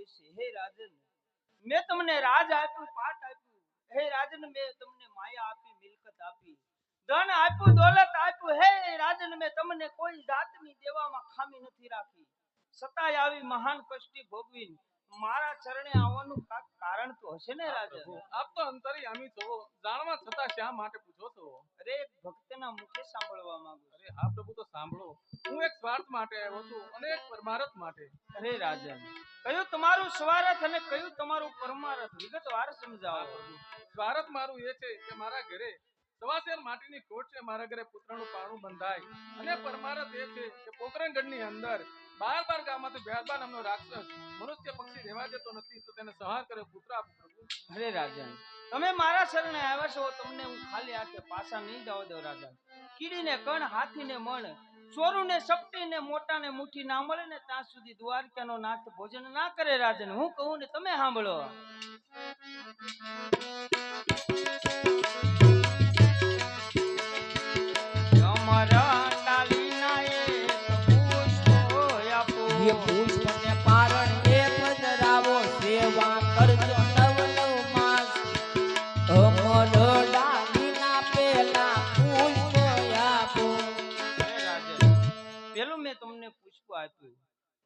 હોય છે. હે રાજન, મેં તમને રાજ આપ્યું પાટ આપ્યું. હે રાજન, મેં તમને માયા આપી, મિલકત આપી. ધન આપ્યું, દોલત આપ્યું. હે રાજન, મેં તમને કોઈ જાતની દેવામાં ખામી નથી રાખી. સતાય આવી મહાન કષ્ટી ભોગવીને મારા ચરણે આવવાનું કાંક કારણ તો હશે ને રાજા? આપ તો અંતર્યામી છો. જાણવા છતાં શા માટે પૂછો છો? અરે એક ભક્તના મુખે સાંભળવા માંગુ અરે હા પ્રભુ તો સાંભળો. હું એક સ્વાર્થ માટે આવ્યો છું અને એક પરમારથ માટે. અરે રાજન કયું તમારું સ્વાર્થ અને કયું તમારું પરમારથ? વિગતવાર સમજાવો. સ્વાર્થ મારું એ છે કે મારા ઘરે સવાસેર માટીની ખોટ છે, મારા ઘરે પુત્રનું પાણું બંધાય. અને પરમારથ એ છે કે પોકરણગઢની અંદર બાર બાર ગામમાંથી બેરબા નામનો રાક્ષસ મનુષ્ય પક્ષી રહેવા દેતો નથી, તો તેને સહાર કરે, પુત્ર આપો પ્રભુ. અરે રાજન તમે મારા શરણે આવ્યા છો, તમને હું ખાલી હાથે પાછા નહીં જવા દઉં, રાજા. કીડીને કણ, હાથીને મણ, ચોરુને સપટીને મોટાને મુઠ્ઠી ના મળે ને ત્યાં સુધી દ્વારકાનો નાથ ભોજન ના કરે, રાજન. હું કહું ને તમે સાંભળો.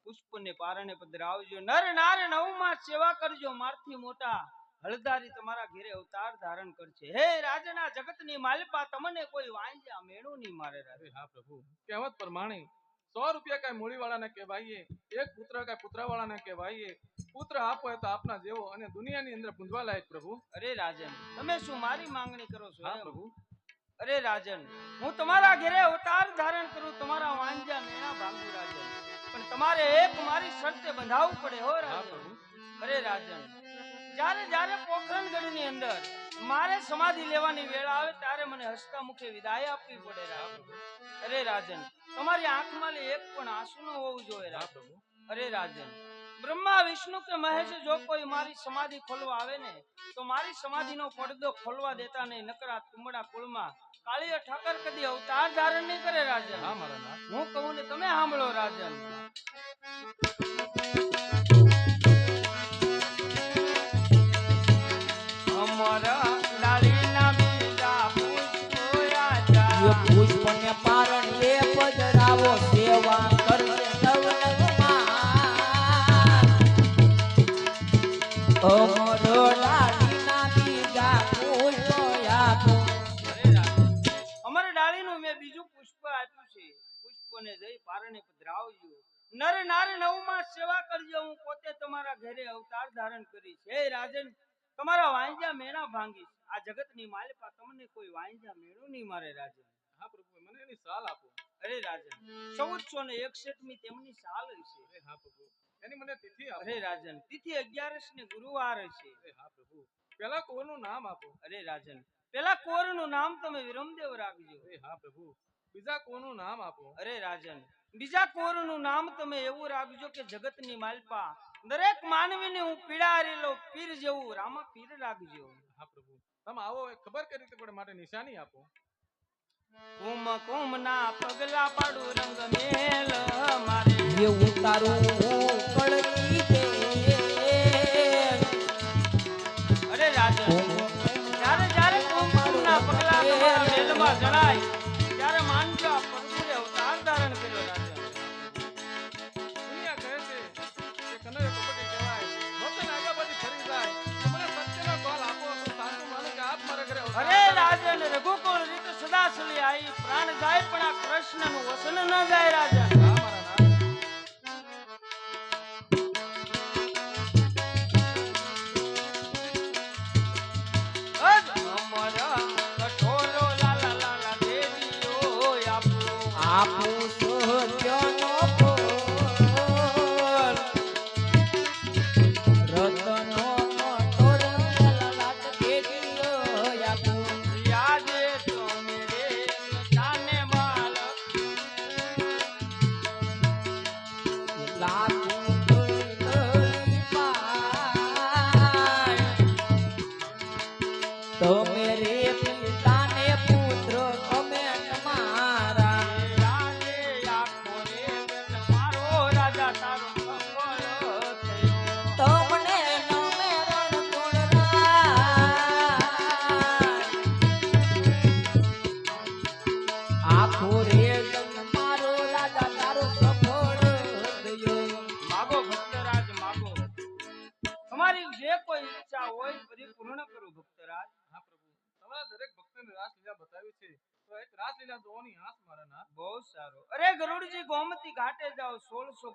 પુષ્પને પારણે પધરાવજો. નર નાર નવમાં સેવા કરજો. મારથી મોટા હળદારી તમારા ઘેરે અવતાર ધારણ કરશે. હે રાજના જગતની માલપા તમને કોઈ વાંજ્યા મેળું નહીં મારે અરે હા પ્રભુ કહેવત પ્રમાણે સો રૂપિયા કાંઈ મૂડીવાળાને કહેવાઈએ એક પુત્ર કાંઈ પુત્રવાળાને કહેવાઈએ પુત્ર આપો તો આપના જેવો અને દુનિયાની અંદર પૂંજવા લાયક પ્રભુ. અરે રાજન તમે શું મારી માંગણી કરો છો હા પ્રભુ. અરે રાજન હું તમારા ઘરે અવતાર ધારણ કરું તમારા વાંજા મેણા ભાંગુ રાજન. પણ તમારે એક મારી શરતે બંધાવવું પડે હો રાજન. અરે રાજન જ્યારે જ્યારે પોખરણગઢની અંદર મારે સમાધિ લેવાની વેળા આવે ત્યારે મને હસતા મુખે વિદાય આપવી પડે અરે રાજન તમારી આંખમાં એક પણ આંસુ ન હોવું જોઈએ હા અરે રાજન બ્રહ્મા વિષ્ણુ કે મહેશ જો કોઈ મારી સમાધિ ખોલવા આવે ને તો મારી સમાધિનો પડદો ખોલવા દેતા નહીં નકરા તુમડા કુળમાં કાળીય ઠાકર કદી અવતાર ધારણ નહીં કરે રાજન. હા મારા હું કહું ને તમે સાંભળો રાજન. અમર ડાળીનું મેં બીજું પુષ્પ આપ્યું છે. પુષ્પને જઈ પારણે પધરાવજો. નર નાર નવમાં સેવા કરજો. હું પોતે તમારા ઘરે અવતાર ધારણ કરીશ. હે રાજન, તમારા વાંજા મેણા ભાંગીશ. આ જગતની માલિકા તમને કોઈ વાંજા મેળો નહીં મારે, રાજન. હા પ્રભુ મને એની સાલ આપો. અરે રાજન ચૌદસો ને એકસઠમી તેમની સાલ હશે. અરે હા પ્રભુ એની મને તિથિ આપો. અરે રાજન તિથિ અગિયારસ ને ગુરુવાર હશે. અરે હા પ્રભુ પેલા કોરનું નામ આપો. અરે રાજન પેલા કોરનું નામ તમે વિરમદેવ રાખજો અરે હા પ્રભુ બીજા કોનું નામ આપો. અરે રાજન બીજા કોરનું નામ તમે એવું રાખજો કે જગતની માલપા દરેક માનવીને હું પીડારેલો પીર જેવું રામા પીર રાખજો. હા પ્રભુ તમે આવો ખબર કરી તો પણ માટે નિશાની આપો. કુમ કુમ ના પગલા પાડું રંગ મેલ મારે. એ ઉતારું કળકી અરે રાજન જ્યારે જ્યારે કુમ કુમ ના પગલા તમારા મેલમાં જણાય ત્યારે માનજો આ અવતાર ધારણ કર્યો રાજન દુનિયા કહે છે કે કનૈયો કપટી કહેવાય વચન આગળ બધી ફરી જાય. મને સત્યનો કોલ આપો તો સાચું માનું મારા ઘરે અરે રીત આઈ પ્રાણ જાય પણ આ કૃષ્ણનું વસન ન જાય રાજન તમારી જે કોઈ ઈચ્છા હોય બધી પૂર્ણ કરો ભક્તરાજ હા પ્રભુ તમારા દરેક ભક્તને રાસલીલા બતાવી છે. તો એક રાસલીલા જોવાની આસ મારા ના બહુ સારો. અરે ગરુડજી ગોમતી ઘાટે જાઓ સોળસો